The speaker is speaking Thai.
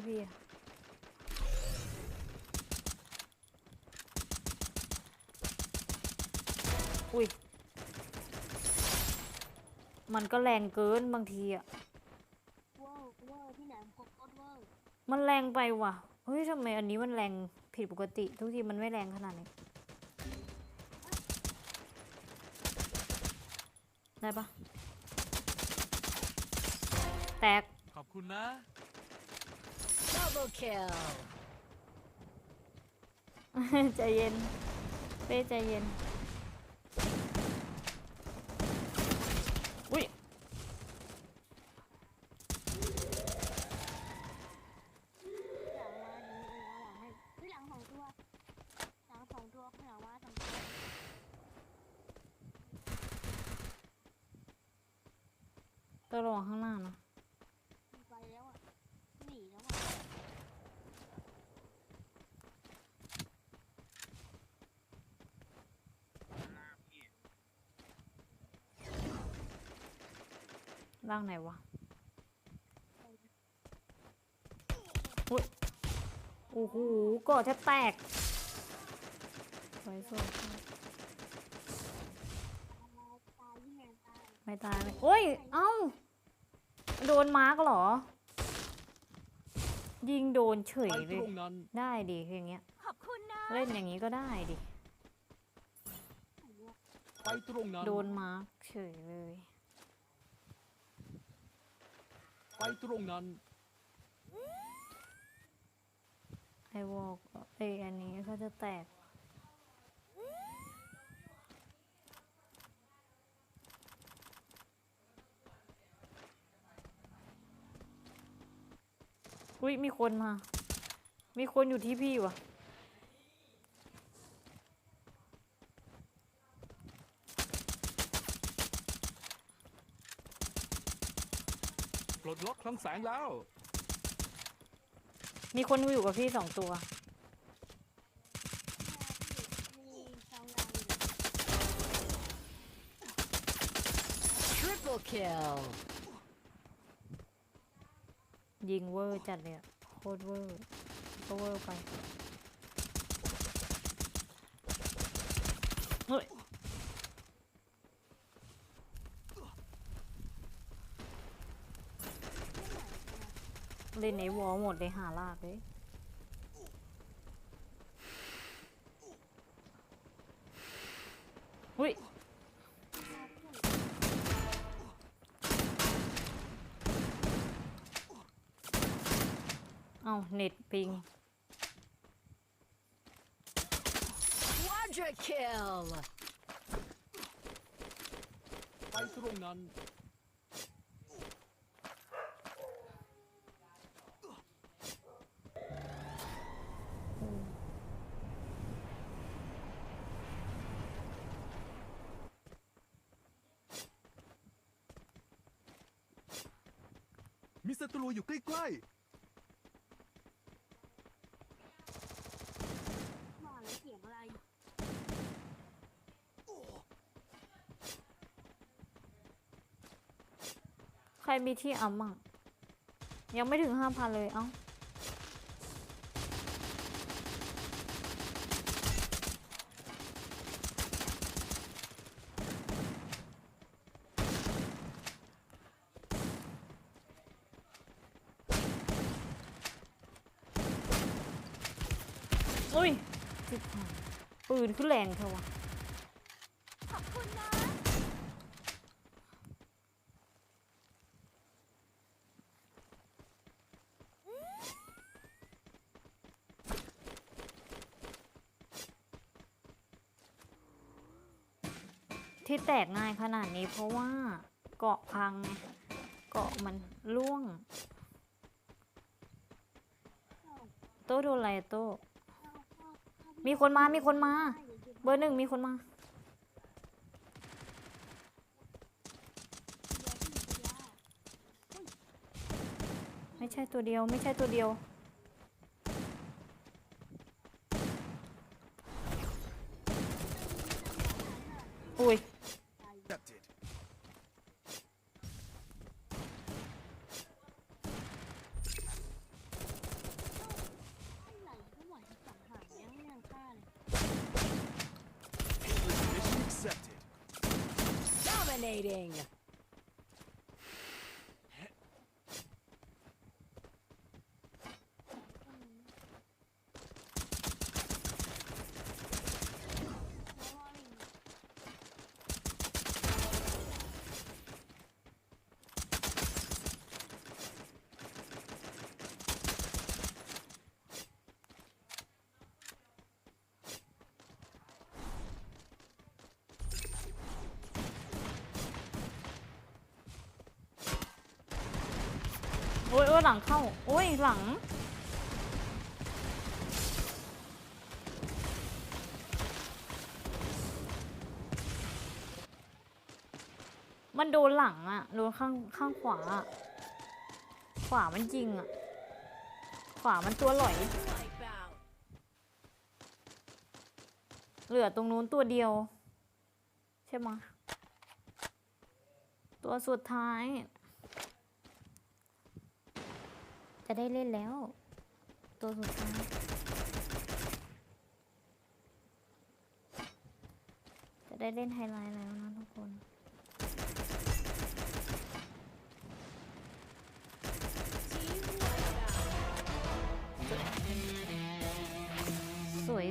ให้พี่อะอุ้ย มันก็แรงเกินบางทีอะเวอร์เวอร์ที่ไหนโคตรเวอร์มันแรงไปว่ะ เฮ้ยทำไมอันนี้มันแรงผิดปกติ ทุกทีมันไม่แรงขนาดนี้ ได้ปะแตก ขอบคุณนะ Double kill. ใจเย็นเป้ใจเย็น อุ้ย หลังมาดีเองเอาหลังให้เฮ้ยหลังสองตัวหลังสองตัวข้างหลังว่าสองตัวต้องระวังข้างหน้านะ มันไปแล้วอะหนีแล้วอะ ร่างไหนวะอุ้ยโอ้โหก่อจะแตกสวยสวยสวยตายยิ่งไงตายไม่ตายเลยโอ้ย เอ้า โดนมาร์กเหรอ ยิงโดนเฉยไปเลตยรงนั้นได้ดิอย่างเงี้ยขอบคุณนะเล่นอย่างนี้ก็ได้ดิ ไปตรงนั้นโดนมาร์กเฉยเลย ไปตรงนั้น ไอวอลไออันนี้ก็จะแตก อุ้ยมีคนมา มีคนอยู่ที่พี่วะ ปลดล็อกคลังแสงแล้ว มีคนอยู่กับพี่สองตัวมีซองดาวอยู่ Triple kill. ยิงเวอร์จัดเลยอะโคตรเวอร์ก็เวอร์ไป เล่นในวอลหมดเลยหาลากเลยหุ้ยเอาเน็ตปิง Quadra kill. ไปตรงนั้น มีศัตรูอยู่ใกล้มาแล้วเสียงอะไร ใครมีที่อัมมั่งยังไม่ถึงห้าพันเลยเอ้า อุ้ยจิบหายปืนขึ้นแรงเธอวะขอบคุณนะที่แตกง่ายขนาดนี้เพราะว่าเกาะพังไงเกาะมันร่วง โต้โดนอะไรโต้ มีคนมา มีคนมา เบอร์หนึ่งมีคนมา ไม่ใช่ตัวเดียว ไม่ใช่ตัวเดียว อุ้ย Dominating. หลังเข้า โอ้ยหลัง มันโดนหลังอะโดนข้างข้างขวาอะขวามันยิงอะขวามันตัวหลอย เหลือตรงนู้นตัวเดียว ใช่ไหมตัวสุดท้าย จะได้เล่นแล้ว ตัวสุดท้ายจะได้เล่นไฮไลท์แล้วนะทุกคนสวย